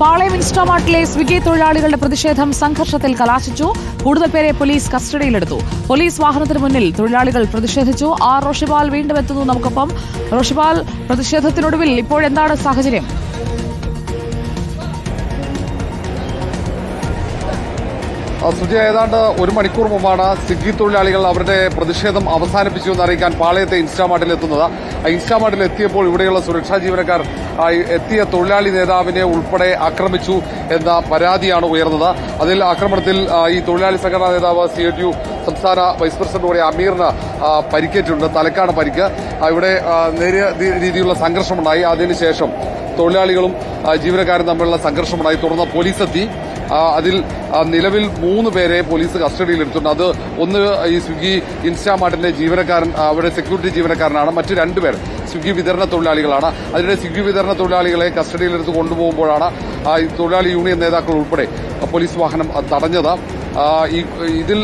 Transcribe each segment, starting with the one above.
പാളയം ഇൻസ്റ്റാമാർട്ടിലെ സ്വിഗ്ഗി തൊഴിലാളികളുടെ പ്രതിഷേധം സംഘർഷത്തിൽ കലാശിച്ചു. കൂടുതൽ പേരെ പോലീസ് കസ്റ്റഡിയിലെടുത്തു. പോലീസ് വാഹനത്തിന് മുന്നിൽ തൊഴിലാളികൾ പ്രതിഷേധിച്ചു. ആർ റോഷിപാൽ വീണ്ടും എത്തുന്നു. നമുക്കൊപ്പം റോഷിപാൽ പ്രതിഷേധത്തിനൊടുവിൽ ഇപ്പോഴെന്താണ് സാഹചര്യം? ആ, സുജയ ഏതാണ്ട് ഒരു മണിക്കൂർ മുമ്പാണ് സ്വിഗ്ഗി തൊഴിലാളികൾ അവരുടെ പ്രതിഷേധം അവസാനിപ്പിച്ചു എന്ന് അറിയിക്കാൻ പാളയത്തെ ഇൻസ്റ്റാമാർട്ടിൽ എത്തുന്നത്. ഇൻസ്റ്റാമാർട്ടിൽ എത്തിയപ്പോൾ ഇവിടെയുള്ള സുരക്ഷാ ജീവനക്കാർ എത്തിയ തൊഴിലാളി നേതാവിനെ ഉൾപ്പെടെ ആക്രമിച്ചു എന്ന പരാതിയാണ് ഉയർന്നത്. അതിൽ ആക്രമണത്തിൽ ഈ തൊഴിലാളി സംഘടനാ നേതാവ് സി എ സംസ്ഥാന വൈസ് പ്രസിഡന്റ് കൂടി അമീറിന് പരിക്കേറ്റിട്ടുണ്ട്. തലക്കാണ് പരിക്ക്. ഇവിടെ നേരിയ രീതിയിലുള്ള സംഘർഷമുണ്ടായി. അതിനുശേഷം തൊഴിലാളികളും ജീവനക്കാരും തമ്മിലുള്ള സംഘർഷമുണ്ടായി. തുടർന്ന് പോലീസ് എത്തി. ആ, അതിൽ നിലവിൽ മൂന്ന് പേരെ പോലീസ് കസ്റ്റഡിയിൽ എടുത്തിട്ടുണ്ട് അത് ഒന്ന് ഈ സ്വിഗ്ഗി ഇൻസ്റ്റാമാർട്ടിന്റെ ജീവനക്കാരൻ അവിടെ സെക്യൂരിറ്റി ജീവനക്കാരനാണ്. മറ്റു രണ്ടുപേർ സ്വിഗ്ഗി വിതരണ തൊഴിലാളികളാണ്. അതിനിടെ സ്വിഗ്ഗി വിതരണ തൊഴിലാളികളെ കസ്റ്റഡിയിലെടുത്ത് കൊണ്ടുപോകുമ്പോഴാണ് തൊഴിലാളി യൂണിയൻ നേതാക്കൾ ഉൾപ്പെടെ പോലീസ് വാഹനം തടഞ്ഞത്. ഇതിൽ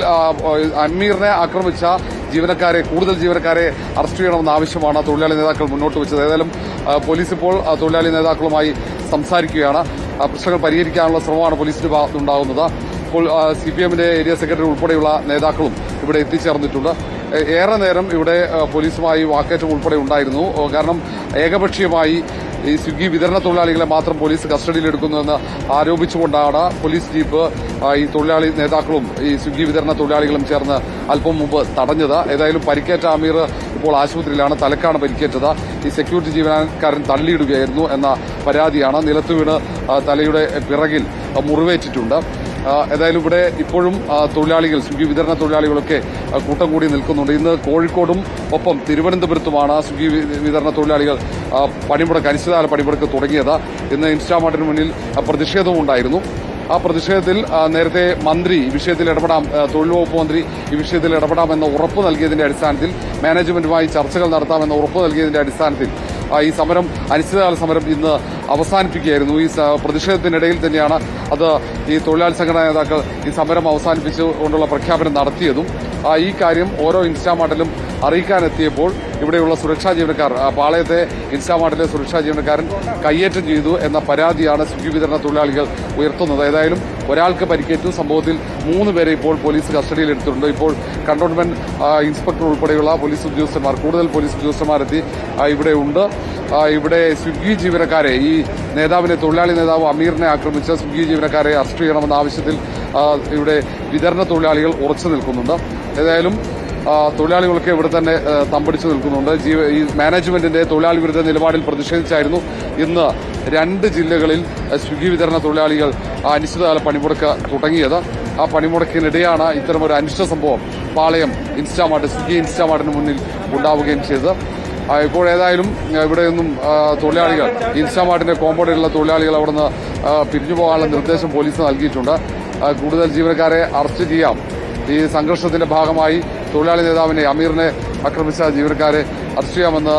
അമീറിനെ ആക്രമിച്ച ജീവനക്കാരെ കൂടുതൽ ജീവനക്കാരെ അറസ്റ്റ് ചെയ്യണമെന്ന ആവശ്യമാണ് തൊഴിലാളി നേതാക്കൾ മുന്നോട്ട് വെച്ചത്. ഏതായാലും പോലീസ് ഇപ്പോൾ തൊഴിലാളി നേതാക്കളുമായി സംസാരിക്കുകയാണ്. പ്രശ്നങ്ങൾ പരിഹരിക്കാനുള്ള ശ്രമമാണ് പോലീസിന്റെ ഭാഗത്തുണ്ടാകുന്നത് ഇപ്പോൾ സി പി എമ്മിന്റെ ഏരിയ സെക്രട്ടറി ഉൾപ്പെടെയുള്ള നേതാക്കളും ഇവിടെ എത്തിച്ചേർന്നിട്ടുണ്ട്. ഏറെ നേരം ഇവിടെ പോലീസുമായി വാക്കേറ്റം ഉൾപ്പെടെ ഉണ്ടായിരുന്നു. കാരണം ഏകപക്ഷീയമായി ഈ സ്വിഗ്ഗി വിതരണ തൊഴിലാളികളെ മാത്രം പോലീസ് കസ്റ്റഡിയിലെടുക്കുന്നുവെന്ന് ആരോപിച്ചുകൊണ്ടാണ് പോലീസ് ജീപ്പ് ഈ തൊഴിലാളി നേതാക്കളും ഈ സ്വിഗ്ഗി വിതരണ തൊഴിലാളികളും ചേർന്ന് അല്പം മുമ്പ് തടഞ്ഞത്. ഏതായാലും പരിക്കേറ്റ അമീർ ഇപ്പോൾ ആശുപത്രിയിലാണ്. തലക്കാണ് പരിക്കേറ്റത്. ഈ സെക്യൂരിറ്റി ജീവനക്കാരൻ തള്ളിയിടുകയായിരുന്നു എന്ന പരാതിയാണ് നിലത്ത് വീണ് തലയുടെ പിറകിൽ മുറിവേറ്റിട്ടുണ്ട്. ഏതായാലും ഇവിടെ ഇപ്പോഴും തൊഴിലാളികൾ സ്വിഗ്ഗി വിതരണ തൊഴിലാളികളൊക്കെ കൂട്ടം കൂടി നിൽക്കുന്നുണ്ട്. ഇന്ന് കോഴിക്കോടും ഒപ്പം തിരുവനന്തപുരത്തുമാണ് സ്വിഗ്ഗി വിതരണ തൊഴിലാളികൾ പണിമുടക്ക് അനിശ്ചിതകാല പണിമുടക്ക് തുടങ്ങിയത്. ഇന്ന് ഇൻസ്റ്റാമാർട്ടിന് മുന്നിൽ പ്രതിഷേധവും ഉണ്ടായിരുന്നു ആ പ്രതിഷേധത്തിൽ നേരത്തെ മന്ത്രി ഈ വിഷയത്തിൽ ഇടപെടാം തൊഴിൽ വകുപ്പ് മന്ത്രി ഈ വിഷയത്തിൽ ഇടപെടാമെന്ന ഉറപ്പ് നൽകിയതിന്റെ അടിസ്ഥാനത്തിൽ മാനേജ്മെന്റുമായി ചർച്ചകൾ നടത്താമെന്ന ഉറപ്പ് നൽകിയതിന്റെ അടിസ്ഥാനത്തിൽ ഈ സമരം അനിശ്ചിതകാല സമരം ഇന്ന് അവസാനിപ്പിക്കുകയായിരുന്നു. ഈ പ്രതിഷേധത്തിനിടയിൽ തന്നെയാണ് അത് ഈ തൊഴിലാളി സംഘടനാ നേതാക്കൾ ഈ സമരം അവസാനിപ്പിച്ചുകൊണ്ടുള്ള പ്രഖ്യാപനം നടത്തിയതും. ഈ കാര്യം ഓരോ ഇൻസ്റ്റാമാർട്ടിലും അറിയിക്കാനെത്തിയപ്പോൾ ഇവിടെയുള്ള സുരക്ഷാ ജീവനക്കാർ പാളയത്തെ ഇൻസ്റ്റാമാർട്ടിലെ സുരക്ഷാ ജീവനക്കാരൻ കയ്യേറ്റം ചെയ്തു എന്ന പരാതിയാണ് സ്വിഗ്ഗി വിതരണ തൊഴിലാളികൾ ഉയർത്തുന്നത്. ഏതായാലും ഒരാൾക്ക് പരിക്കേറ്റു. സംഭവത്തിൽ മൂന്ന് പേരെ ഇപ്പോൾ പോലീസ് കസ്റ്റഡിയിൽ എടുത്തിട്ടുണ്ട്. ഇപ്പോൾ കണ്ടോൺമെന്റ് ഇൻസ്പെക്ടർ ഉൾപ്പെടെയുള്ള പോലീസ് ഉദ്യോഗസ്ഥന്മാർ കൂടുതൽ പോലീസ് ഉദ്യോഗസ്ഥന്മാരെത്തി ഇവിടെ ഉണ്ട്. ഇവിടെ സ്വിഗ്ഗി ജീവനക്കാരെ ഈ നേതാവിനെ തൊഴിലാളി നേതാവ് അമീറിനെ ആക്രമിച്ച സ്വിഗ്ഗി ജീവനക്കാരെ അറസ്റ്റ് ചെയ്യണമെന്ന ആവശ്യത്തിൽ ഇവിടെ വിതരണ തൊഴിലാളികൾ ഉറച്ചു നിൽക്കുന്നുണ്ട്. ഏതായാലും തൊഴിലാളികളൊക്കെ ഇവിടെ തന്നെ തമ്പടിച്ചു നിൽക്കുന്നുണ്ട്. ജീവ- ഈ മാനേജ്മെന്റിന്റെ തൊഴിലാളി വിരുദ്ധ നിലപാടിൽ പ്രതിഷേധിച്ചായിരുന്നു ഇന്ന് രണ്ട് ജില്ലകളിൽ സ്വിഗ്ഗി വിതരണ തൊഴിലാളികൾ അനിശ്ചിതകാല പണിമുടക്ക് തുടങ്ങിയത്. ആ പണിമുടക്കിനിടെയാണ് ഇത്തരമൊരു അനിശ്ചിത സംഭവം പാളയം ഇൻസ്റ്റാമാർട്ട് സ്വിഗ്ഗി ഇൻസ്റ്റാമാർട്ടിന് മുന്നിൽ ഉണ്ടാവുകയും ചെയ്തത്. ഇപ്പോൾ ഏതായാലും ഇവിടെ നിന്നും തൊഴിലാളികൾ ഇൻസ്റ്റാമാർട്ടിന്റെ കോമ്പൗണ്ടിലുള്ള തൊഴിലാളികൾ അവിടുന്ന് പിരിഞ്ഞു പോകാനുള്ള നിർദ്ദേശം പോലീസ് നൽകിയിട്ടുണ്ട്. കൂടുതൽ ജീവനക്കാരെ അറസ്റ്റ് ചെയ്യാം. ഈ സംഘർഷത്തിന്റെ ഭാഗമായി തൊഴിലാളി നേതാവിനെ അമീറിനെ ആക്രമിച്ച ജീവനക്കാരെ അറസ്റ്റ് ചെയ്യാമെന്ന്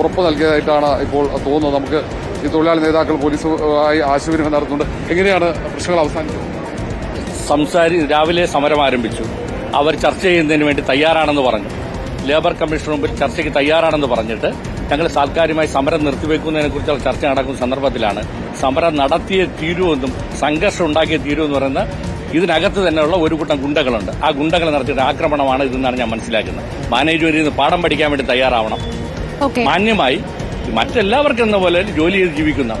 ഉറപ്പ് നൽകിയതായിട്ടാണ് ഇപ്പോൾ തോന്നുന്നത്. നമുക്ക് ഈ തൊഴിലാളി നേതാക്കൾ പോലീസുമായി ആശയവിനിമയം നടത്തുന്നുണ്ട്. എങ്ങനെയാണ് പ്രശ്നങ്ങൾ അവസാനിച്ചത്? സംസാരി രാവിലെ സമരം ആരംഭിച്ചു. അവർ ചർച്ച ചെയ്യുന്നതിന് വേണ്ടി തയ്യാറാണെന്ന് പറഞ്ഞു. ലേബർ കമ്മീഷൻ മുമ്പിൽ ചർച്ചയ്ക്ക് തയ്യാറാണെന്ന് പറഞ്ഞിട്ട് ഞങ്ങൾ താൽക്കാലികമായി സമരം നിർത്തിവെക്കുന്നതിനെ കുറിച്ചുള്ള ചർച്ച നടക്കുന്ന സന്ദർഭത്തിലാണ് സമരം നടത്തിയ തീരുവെന്നും സംഘർഷം ഉണ്ടാക്കിയ തീരുവെന്ന് പറയുന്ന ഇതിനകത്ത് തന്നെയുള്ള ഒരു കൂട്ടം ഗുണ്ടകളുണ്ട്. ആ ഗുണ്ടകൾ നടത്തിയിട്ട് ആക്രമണമാണ് ഇതെന്നാണ് ഞാൻ മനസ്സിലാക്കുന്നത്. മാനേജ്മെന്റ് നിന്ന് പാഠം പഠിക്കാൻ വേണ്ടി തയ്യാറാവണം. മാന്യമായി മറ്റെല്ലാവർക്കും എന്ന പോലെ ജോലി ചെയ്ത് ജീവിക്കുന്ന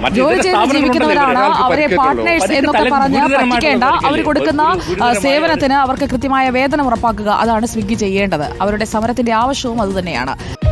ജീവിക്കുന്നവരാണ്. അവരെ. പാർട്ട്നേഴ്സ് എന്നൊക്കെ തല- പറഞ്ഞ് പറ്റിക്കേണ്ട അവർ കൊടുക്കുന്ന സേവനത്തിന് അവർക്ക് കൃത്യമായ വേതനം ഉറപ്പാക്കുക. അതാണ് സ്വിഗ്ഗി ചെയ്യേണ്ടത്. അവരുടെ സമരത്തിന്റെ ആവശ്യവും അതുതന്നെയാണ്